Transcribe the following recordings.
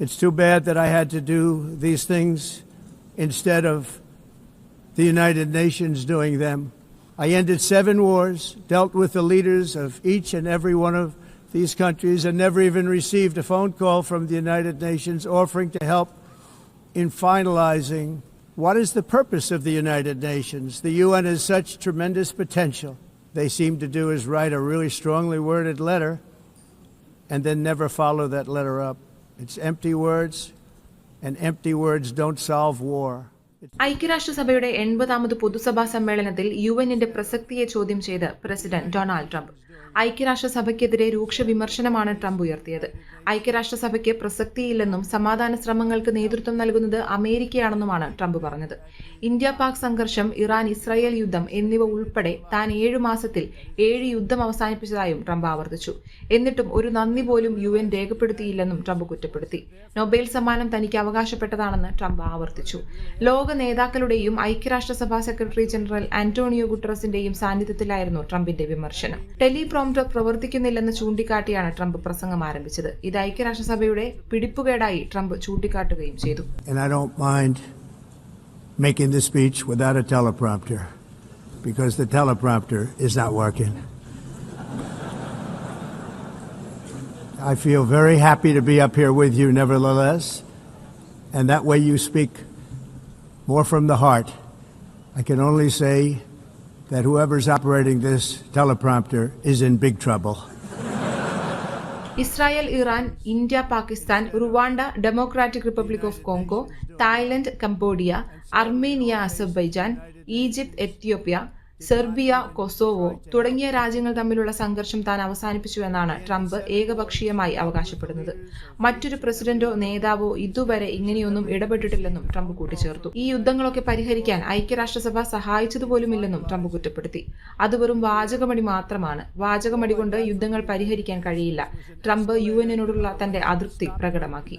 It's too bad that I had to do these things instead of the United Nations doing them. I ended seven wars, dealt with the leaders of each and every one of these countries, and never even received a phone call from the United Nations offering to help in finalizing what is the purpose of the United Nations. The UN has such tremendous potential. They seem to do is write a really strongly worded letter and then never follow that letter up. It's empty words, and empty words don't solve war. ഐക്യരാഷ്ട്രസഭയുടെ എൺപതാമത് പൊതുസഭാ സമ്മേളനത്തിൽ U എന്നിന്റെ പ്രസക്തിയെ ചോദ്യം ചെയ്ത് president Donald Trump. ഐക്യരാഷ്ട്രസഭയ്ക്കെതിരെ രൂക്ഷ വിമർശനമാണ് Trump ഉയർത്തിയത്. ഐക്യരാഷ്ട്രസഭയ്ക്ക് പ്രസക്തിയില്ലെന്നും സമാധാന ശ്രമങ്ങൾക്ക് നേതൃത്വം നൽകുന്നത് അമേരിക്കയാണെന്നുമാണ് ട്രംപ് പറഞ്ഞത്. ഇന്ത്യ പാക് സംഘർഷം ഇറാൻ ഇസ്രായേൽ യുദ്ധം എന്നിവ ഉൾപ്പെടെ താൻ ഏഴു മാസത്തിൽ ഏഴ് യുദ്ധം അവസാനിപ്പിച്ചതായും ട്രംപ് ആവർത്തിച്ചു. എന്നിട്ടും ഒരു നന്ദി പോലും യു എൻ രേഖപ്പെടുത്തിയില്ലെന്നും ട്രംപ് കുറ്റപ്പെടുത്തി. നൊബേൽ സമ്മാനം തനിക്ക് അവകാശപ്പെട്ടതാണെന്ന് ട്രംപ് ആവർത്തിച്ചു. ലോക ലോക നേതാക്കളുടെയും ഐക്യരാഷ്ട്രസഭാ സെക്രട്ടറി ജനറൽ അന്റോണിയോ ഗുട്ടറസിന്റെയും സാന്നിധ്യത്തിലായിരുന്നു ട്രംപിന്റെ വിമർശനം. ടെലി പ്രോംപ്റ്റർ പ്രവർത്തിക്കുന്നില്ലെന്ന് ചൂണ്ടിക്കാട്ടിയാണ് ട്രംപ് പ്രസംഗം ആരംഭിച്ചത്. ഇത് ഐക്യരാഷ്ട്രസഭയുടെ പിടിപ്പുകേടായി ട്രംപ് ചൂണ്ടിക്കാട്ടുകയും ചെയ്തു. I feel very happy to be up here with you, nevertheless. And the way you speak more from the heart. I can only say that whoever's operating this teleprompter is in big trouble. Israel Iran India Pakistan Rwanda Democratic Republic of Congo Thailand Cambodia Armenia Azerbaijan Egypt Ethiopia Serbia Kosovo തുടങ്ങിയ രാജ്യങ്ങൾ തമ്മിലുള്ള സംഘർഷം താൻ അവസാനിപ്പിച്ചു എന്നാണ് Trump ഏകപക്ഷീയമായി അവകാശപ്പെടുന്നത്. മറ്റൊരു പ്രസിഡന്റോ നേതാവോ ഇതുവരെ ഇങ്ങനെയൊന്നും ഇടപെട്ടിട്ടില്ലെന്നും ട്രംപ് കൂട്ടിച്ചേർത്തു. ഈ യുദ്ധങ്ങളൊക്കെ പരിഹരിക്കാൻ ഐക്യരാഷ്ട്രസഭ സഹായിച്ചതുപോലുമില്ലെന്നും ട്രംപ് കുറ്റപ്പെടുത്തി. അത് വെറും വാചകമടി മാത്രമാണ്. വാചകമടി കൊണ്ട് യുദ്ധങ്ങൾ പരിഹരിക്കാൻ കഴിയില്ല. ട്രംപ് യു എന്നിനോടുള്ള തന്റെ അതൃപ്തി പ്രകടമാക്കി.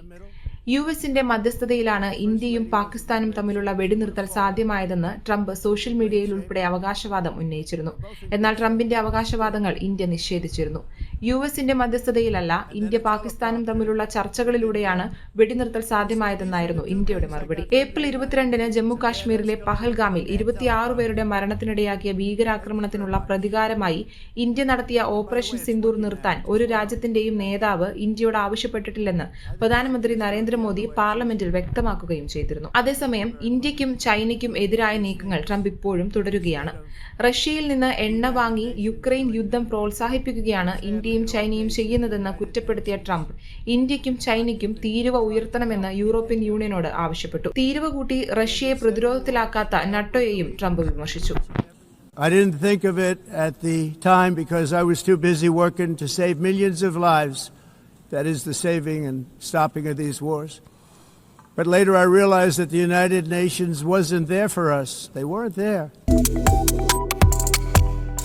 യു എസിന്റെ മധ്യസ്ഥതയിലാണ് ഇന്ത്യയും പാകിസ്ഥാനും തമ്മിലുള്ള വെടിനിർത്തൽ സാധ്യമായതെന്ന് ട്രംപ് സോഷ്യൽ മീഡിയയിൽ ഉൾപ്പെടെ അവകാശവാദം ഉന്നയിച്ചിരുന്നു. എന്നാൽ ട്രംപിന്റെ അവകാശവാദങ്ങൾ ഇന്ത്യ നിഷേധിച്ചിരുന്നു. യു എസിന്റെ മധ്യസ്ഥതയിലല്ല ഇന്ത്യ പാകിസ്ഥാനും തമ്മിലുള്ള ചർച്ചകളിലൂടെയാണ് വെടിനിർത്തൽ സാധ്യമായതെന്നായിരുന്നു ഇന്ത്യയുടെ മറുപടി. ഏപ്രിൽ ഇരുപത്തിരണ്ടിന് ജമ്മു കാശ്മീരിലെ പഹൽഗാമിൽ ഇരുപത്തിയാറ് പേരുടെ മരണത്തിനിടയാക്കിയ ഭീകരാക്രമണത്തിനുള്ള പ്രതികാരമായി ഇന്ത്യ നടത്തിയ ഓപ്പറേഷൻ സിന്ദൂർ നിർത്താൻ ഒരു രാജ്യത്തിന്റെയും നേതാവ് ഇന്ത്യയോട് ആവശ്യപ്പെട്ടിട്ടില്ലെന്ന് പ്രധാനമന്ത്രി നരേന്ദ്രമോദി പാർലമെന്റിൽ വ്യക്തമാക്കുകയും ചെയ്തിരുന്നു. അതേസമയം ഇന്ത്യക്കും ചൈനയ്ക്കും എതിരായ നീക്കങ്ങൾ ട്രംപ് ഇപ്പോഴും തുടരുകയാണ്. റഷ്യയിൽ നിന്ന് എണ്ണ വാങ്ങി യുക്രൈൻ യുദ്ധം പ്രോത്സാഹിപ്പിക്കുകയാണ് ഇന്ത്യയും ചൈനയും ചെയ്യുന്നതെന്ന് കുറ്റപ്പെടുത്തിയ ട്രംപ് ഇന്ത്യക്കും ചൈനയ്ക്കും തീരുവ ഉയർത്തണമെന്ന് യൂറോപ്യൻ യൂണിയനോട് ആവശ്യപ്പെട്ടു തീരുവ കൂട്ടി റഷ്യയെ പ്രതിരോധത്തിലാക്കാത്ത നട്ടോയെയും ട്രംപ് വിമർശിച്ചു I didn't think of it at the time because I was too busy working to save millions of lives. That is the saving and stopping of these wars. But later I realized that the United Nations wasn't there for us. They weren't there.